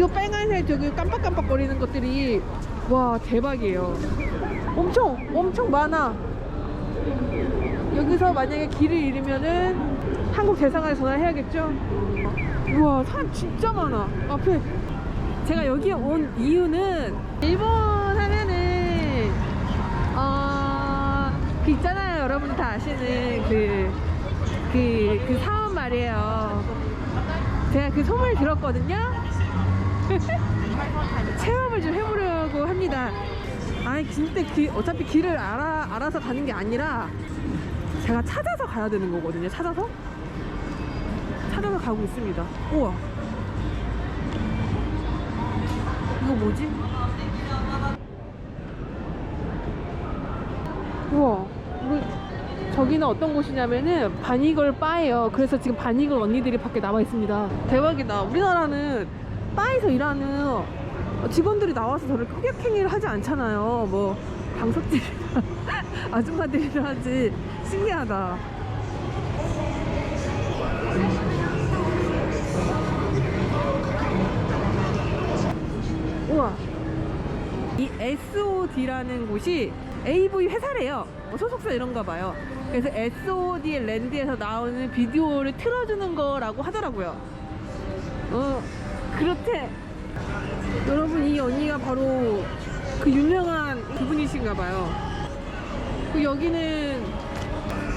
이 빨간색 저기 깜빡깜빡 거리는 것들이 와 대박이에요. 엄청 엄청 많아. 여기서 만약에 길을 잃으면은 한국 대사관에 전화해야겠죠? 우와 사람 진짜 많아. 앞에 제가 여기 온 이유는 일본 하면은 어 그 있잖아요. 여러분 다 아시는 그 그, 그 사원 말이에요. 제가 그 소문을 들었거든요 체험을 좀 해보려고 합니다. 아니 진짜 그, 어차피 길을 알아, 알아서 가는 게 아니라 제가 찾아서 가야 되는 거거든요 찾아서? 찾아서 가고 있습니다. 우와. 이거 뭐지? 우와. 저기는 어떤 곳이냐면은 바니걸 바예요. 그래서 지금 바니걸 언니들이 밖에 나와 있습니다. 대박이다. 우리나라는 바에서 일하는 직원들이 나와서 저렇게 흑역행위를 하지 않잖아요. 뭐 방석들이나 아줌마들이라 하지. 신기하다. 우와. 이 SOD라는 곳이 AV 회사래요. 뭐 소속사 이런가 봐요. 그래서 SOD 랜드에서 나오는 비디오를 틀어주는 거라고 하더라고요. 어 그렇대. 여러분 이 언니가 바로 그 유명한 그분이신가 봐요. 그 여기는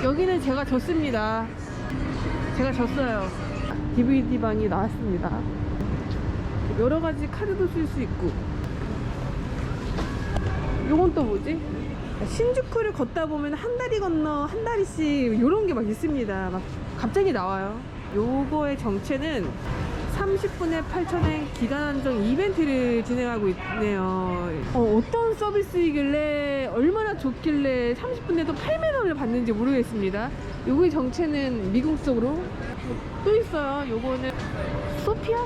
여기는 제가 졌습니다. 제가 졌어요. DVD 방이 나왔습니다. 여러 가지 카드도 쓸 수 있고. 요건 또 뭐지? 신주쿠를 걷다 보면 한 다리 건너 한 다리씩 요런 게 막 있습니다. 막 갑자기 나와요. 요거의 정체는 30분에 8,000엔 기간 한정 이벤트를 진행하고 있네요 어, 어떤 서비스이길래 얼마나 좋길래 30분에도 8만 원을 받는지 모르겠습니다 요거의 정체는 미국적으로 또 있어요 요거는 소피아?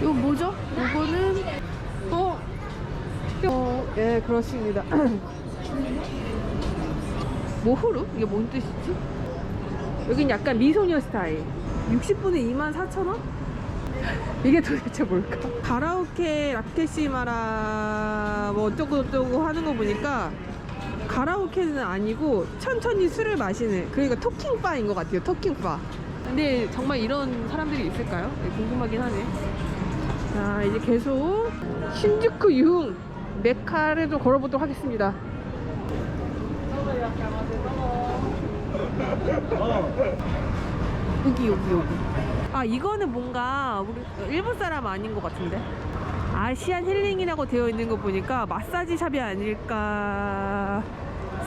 이거 뭐죠? 이거는 어, 어, 예, 그렇습니다. 모호루? 이게 뭔 뜻이지? 여긴 약간 미소녀 스타일. 60분에 24,000원? 이게 도대체 뭘까? 가라오케 라케시마라 뭐 어쩌고 저쩌고 하는 거 보니까 가라오케는 아니고 천천히 술을 마시는 그러니까 토킹바인 것 같아요 토킹바 근데 정말 이런 사람들이 있을까요? 네, 궁금하긴 하네 자 이제 계속 신주쿠 유흥 메카를 좀 걸어보도록 하겠습니다 여기 여기 여기. 아 이거는 뭔가 우리 일본 사람 아닌 것 같은데? 아시안 힐링이라고 되어 있는 거 보니까 마사지 샵이 아닐까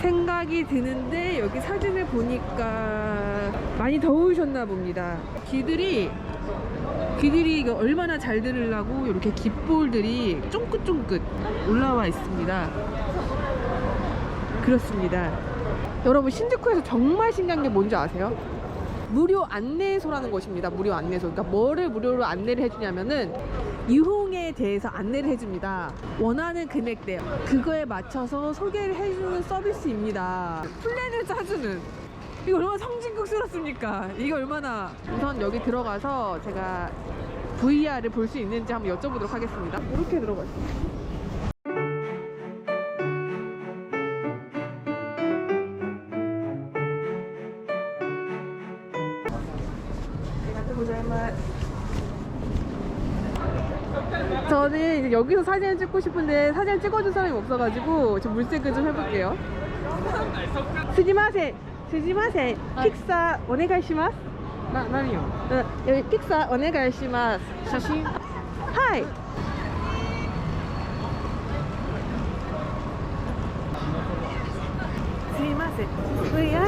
생각이 드는데 여기 사진을 보니까 많이 더우셨나 봅니다. 귀들이 귀들이 얼마나 잘 들으려고 이렇게 깃볼들이 쫑긋쫑긋 올라와 있습니다. 그렇습니다. 여러분 신주쿠에서 정말 신기한 게 뭔지 아세요? 무료 안내소라는 곳입니다. 무료 안내소. 그러니까 뭐를 무료로 안내를 해주냐면은 유흥에 대해서 안내를 해줍니다. 원하는 금액대 그거에 맞춰서 소개를 해주는 서비스입니다. 플랜을 짜주는 이거 얼마나 성진국스럽습니까? 이게 얼마나 우선 여기 들어가서 제가 VR을 볼 수 있는지 한번 여쭤보도록 하겠습니다. 이렇게 들어가요. 고자이맛 저는 여기서 사진을 찍고 싶은데 사진을 찍어준 사람이 없어가지고 저 물색을 좀 해볼게요. 스지마세 스지마세. 아. 픽사 오네가이시마스. 나, 나니요? 어, 여기 픽사 오네가이시마스. 사진? 하이! 스지마세.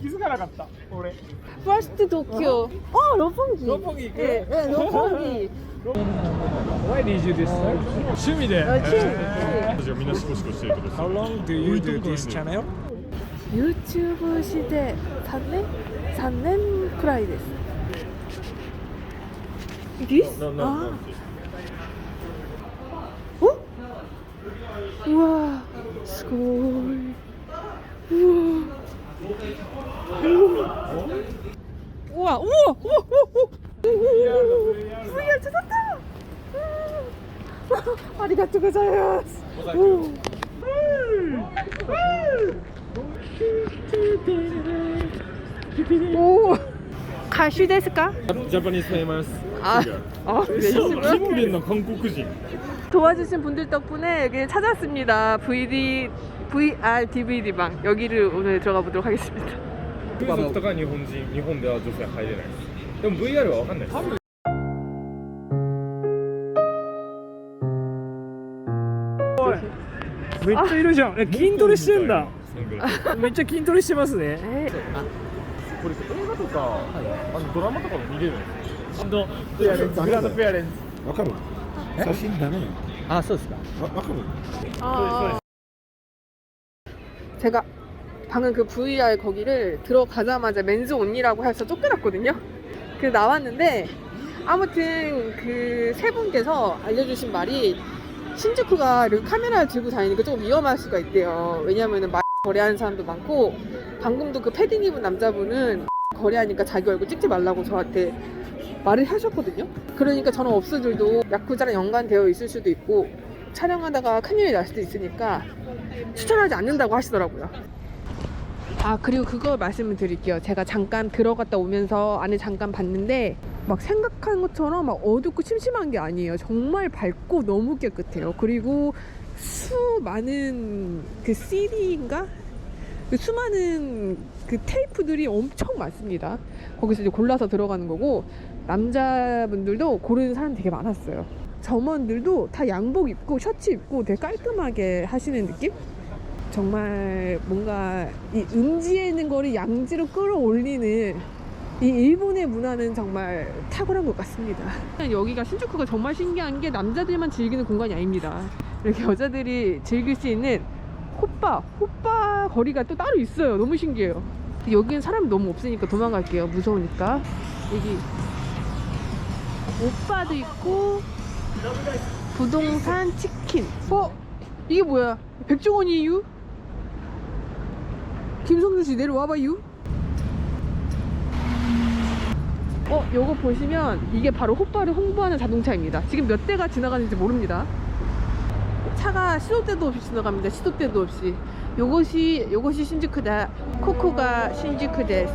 気づかなかった。俺。フあロポンギロポンえロポンギ Why did 趣味で。趣味じゃみんなシコシコしてるとして三年？三年くらいです。This? あ。うわすごい。 우와, 우와, 우와, 우와, 우와. VR 찾았다. 음. 아리가또 고자이마스. 음. 오. 가슈 ですか?ジャパニーズフェイマス 아, 아, キ 열심히. ムリンの韓国人 도와주신 분들 덕분에 여기 찾았습니다. VD, VR DVD 방 여기를 오늘 들어가 보도록 하겠습니다. 風俗とか日本人日本では女性入れないでも VR は分かんないですめっちゃいるじゃん。え筋トレしてんだ。めっちゃ筋トレしてますね。これ映画とか、はい、あのドラマとかも見れる。グランドペアレン。わかる。写真ダメよ。あ、そうですか。わかる。ああ。 방금 그 VR 거기를 들어가자마자 맨즈 온니라고 해서 쫓겨났거든요. 그래서 나왔는데 아무튼 그 세 분께서 알려주신 말이 신주쿠가 이렇게 카메라를 들고 다니니까 조금 위험할 수가 있대요. 왜냐면은 말 거래하는 사람도 많고 방금도 그 패딩 입은 남자분은 거래하니까 자기 얼굴 찍지 말라고 저한테 말을 하셨거든요. 그러니까 저는 업소들도 야쿠자랑 연관되어 있을 수도 있고 촬영하다가 큰일이 날 수도 있으니까 추천하지 않는다고 하시더라고요. 아 그리고 그거 말씀을 드릴게요. 제가 잠깐 들어갔다 오면서 안에 잠깐 봤는데 막 생각한 것처럼 막 어둡고 심심한 게 아니에요. 정말 밝고 너무 깨끗해요. 그리고 수많은 그 CD인가? 그 수많은 그 테이프들이 엄청 많습니다. 거기서 이제 골라서 들어가는 거고 남자분들도 고르는 사람 되게 많았어요. 점원들도 다 양복 입고 셔츠 입고 되게 깔끔하게 하시는 느낌? 정말 뭔가 이 음지에 있는 거를 양지로 끌어올리는 이 일본의 문화는 정말 탁월한 것 같습니다. 여기가 신주쿠가 정말 신기한 게 남자들만 즐기는 공간이 아닙니다. 이렇게 여자들이 즐길 수 있는 호빠, 호빠 거리가 또 따로 있어요. 너무 신기해요. 여기는 사람이 너무 없으니까 도망갈게요. 무서우니까. 여기 오빠도 있고 부동산 치킨. 어? 이게 뭐야? 백종원 이유? 김성준 씨 내려와봐요. 어, 요거 보시면 이게 바로 호빠를 홍보하는 자동차입니다. 지금 몇 대가 지나가는지 모릅니다. 차가 시도 때도 없이 지나갑니다. 시도 때도 없이. 요것이 요것이 신주쿠다. 코코가 신주쿠 데스.